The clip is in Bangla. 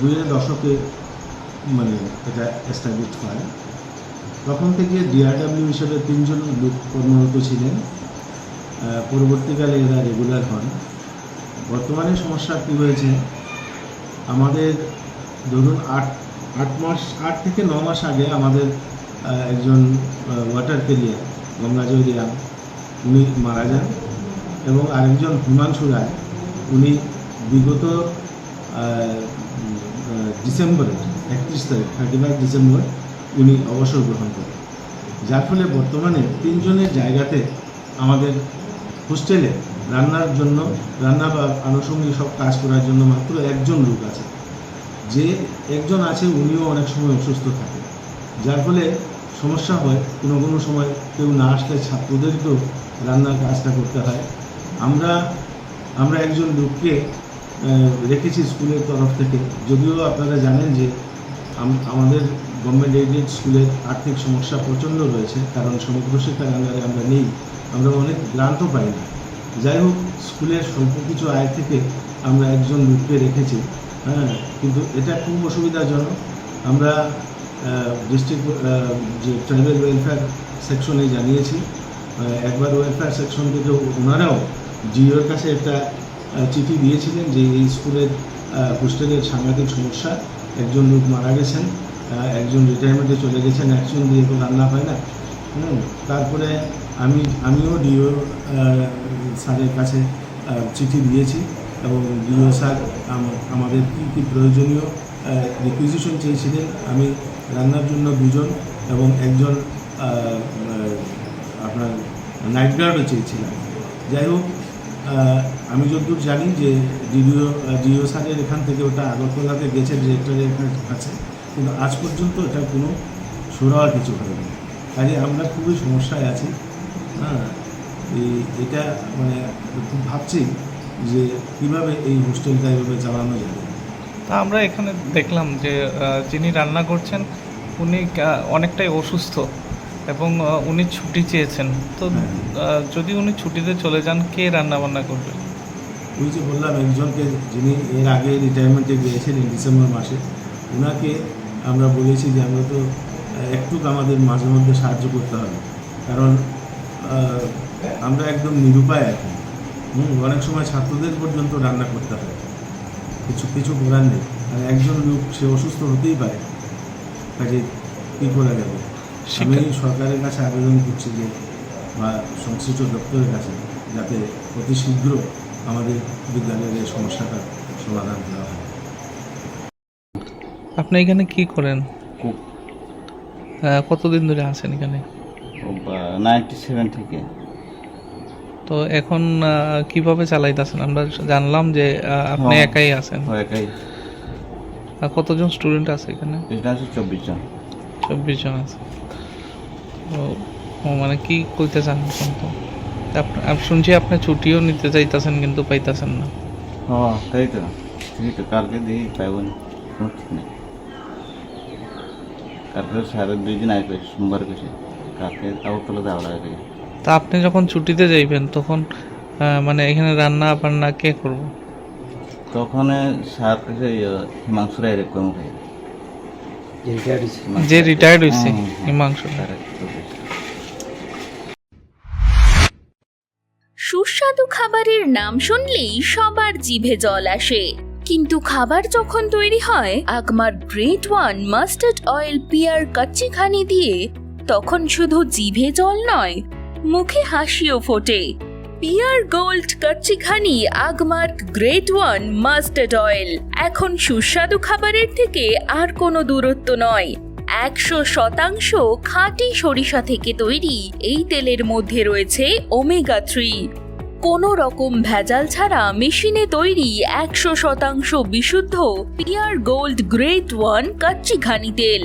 দুয়ের দশকে মানে এটা এস্টাবলিশ হয়। তখন থেকে ডিআরডাব্লিউ হিসেবে তিনজন লোক কর্মরত ছিলেন। পরবর্তীকালে এরা রেগুলার হন। বর্তমানে সমস্যা কী হয়েছে? আমাদের ধরুন আট আট মাস, আট থেকে ন মাস আগে আমাদের একজন ওয়াটার ক্যারিয়ার গঙ্গাজয় রিয়াং উনি মারা যান এবং আরেকজন হিমাংশু রায়, উনি বিগত ডিসেম্বরে একত্রিশ তারিখ থার্টি ফাইভ ডিসেম্বর উনি অবসর গ্রহণ করেন। যার ফলে বর্তমানে তিনজনের জায়গাতে আমাদের হোস্টেলে রান্নার জন্য, রান্না বা আনুষঙ্গিক সব কাজ করার জন্য মাত্র একজন লোক আছে। যে একজন আছে উনিও অনেক সময় অসুস্থ থাকে। যার ফলে সমস্যা হয়, কোনো কোনো সময় কেউ না আসলে ছাত্রদেরকেও রান্নার কাজটা করতে হয়। আমরা আমরা একজন লোককে রেখেছি স্কুলের তরফ থেকে। যদিও আপনারা জানেন যে আমাদের গভর্নমেন্ট এইডেড স্কুলের আর্থিক সমস্যা প্রচণ্ড রয়েছে, কারণ সমগ্র শিক্ষার আন্ডারে আমরা নেই, আমরা অনেক গ্রান্টও পাই না। যাই হোক, স্কুলের স্বল্প কিছু আয় থেকে আমরা একজন লোককে রেখেছি হ্যাঁ কিন্তু এটা খুব অসুবিধাজনক। আমরা ডিস্ট্রিক্ট যে ট্রাইবেল ওয়েলফেয়ার সেকশনে জানিয়েছি একবার ওয়েলফেয়ার সেকশন থেকে ওনারাও জিওর কাছে একটা চিঠি দিয়েছিলেন যে এই স্কুলের হোস্টেলের সাংঘাতিক সমস্যা। একজন লোক মারা গেছেন একজন রিটায়ারমেন্টে চলে গেছেন একজন দিয়ে তো রান্না হয় না। হুম, তারপরে আমি আমিও ডিও স্যারের কাছে চিঠি দিয়েছি এবং ডিও স্যার আমাদের কী কী প্রয়োজনীয় রিকুইজিশন চেয়েছিলেন আমি রান্নার জন্য দুজন এবং একজন আপনার নাইট গার্ডও চেয়েছিলাম। যাই হোক আমি যতদূর জানি যে ডিডিও ডিও স্যারের এখান থেকে ওটা আগরতলাতে গেছে, ডিরেক্টরের কাছে কিন্তু আজ পর্যন্ত এটা কোনো সুরাওয়া কিছু হয়নি। কাজে আমরা খুবই সমস্যায় আছি। হ্যাঁ এই এটা মানে খুব ভাবছি যে কীভাবে এই হোস্টেলটা এভাবে চালানো যাবে। তা আমরা এখানে দেখলাম যে যিনি রান্না করছেন, উনি অনেকটাই অসুস্থ। এবং উনি ছুটি চেয়েছেন। তো হ্যাঁ। যদি উনি ছুটিতে চলে যান কে রান্না বান্না করবে? ওই যে বললাম একজনকে যিনি এর আগে রিটায়ারমেন্টে গিয়েছিলেন ডিসেম্বর মাসে ওনাকে আমরা বলেছি যে আমরা তো একটু আমাদের মাঝে মধ্যে সাহায্য করতে হবে। কারণ আমরা একদম নিরুপায় এখন। হুম অনেক সময় ছাত্রদের পর্যন্ত রান্না করতে হয়। কিছু কিছু করার নেই। আর একজন লোক সে অসুস্থ হতেই পারে। কাজে কী করা যাবে? আমি সরকারের কাছে আবেদন করছি যে বা সংশ্লিষ্ট দপ্তরের কাছে যাতে অতি শীঘ্র আমাদের বিদ্যালয়ের এই সমস্যাটার সমাধান দেওয়া হয়। আপনি এখানে কি করেন? কতদিন ধরে আছেন এখানে? নাইনটি সেভেন থেকে। তো এখন কীভাবে চালাইতেছেন? আমরা জানলাম যে আপনি হ্যাঁ। একাই আছেন। একাই। আর কতজন স্টুডেন্ট আছে এখানে? এটা আছে চব্বিশ জন। চব্বিশ জন আছে। মানে কি করতে চান এখন তো আপ- আমি শুনছি আপনি ছুটিও নিতে চাইতেছেন কিন্তু পাইতেছেন না। হ্যাঁ তাই তো। ঠিক তো কালকে দিই পাইব না। কোনো ঠিক কালকে সাড়ে দুই দিন আসবে সোমবার গেছে। কালকে তাও আগরতলা যাওয়া লাগে তা আপনি যখন ছুটিতে যাইবেন তখন মানে এখানে রান্না বান্না কে করব? তখন স্যার কাছে হিমাংশু রায় এরকম খাই যে রিটায়ার্ড হয়েছে হুম, হুম। হিমাংশু। সুস্বাদু খাবারের নাম শুনলেই সবার জিভে জল আসে কিন্তু খাবার যখন তৈরি হয় Agmark great one mustard oil pure Kachchi Ghani দিয়ে তখন শুধু জিভে জল নয় মুখে হাসিও ফোটে pure gold Kachchi Ghani Agmark great one mustard oil. এখন সুস্বাদু খাবারের থেকে আর কোনো দূরত্ব নয়। একশো শতাংশ খাঁটি সরিষা থেকে তৈরি এই তেলের মধ্যে রয়েছে ওমেগা থ্রি। কোনো রকম ভেজাল ছাড়া মেশিনে তৈরি একশো শতাংশ বিশুদ্ধ pure gold great one Kachchi Ghani তেল।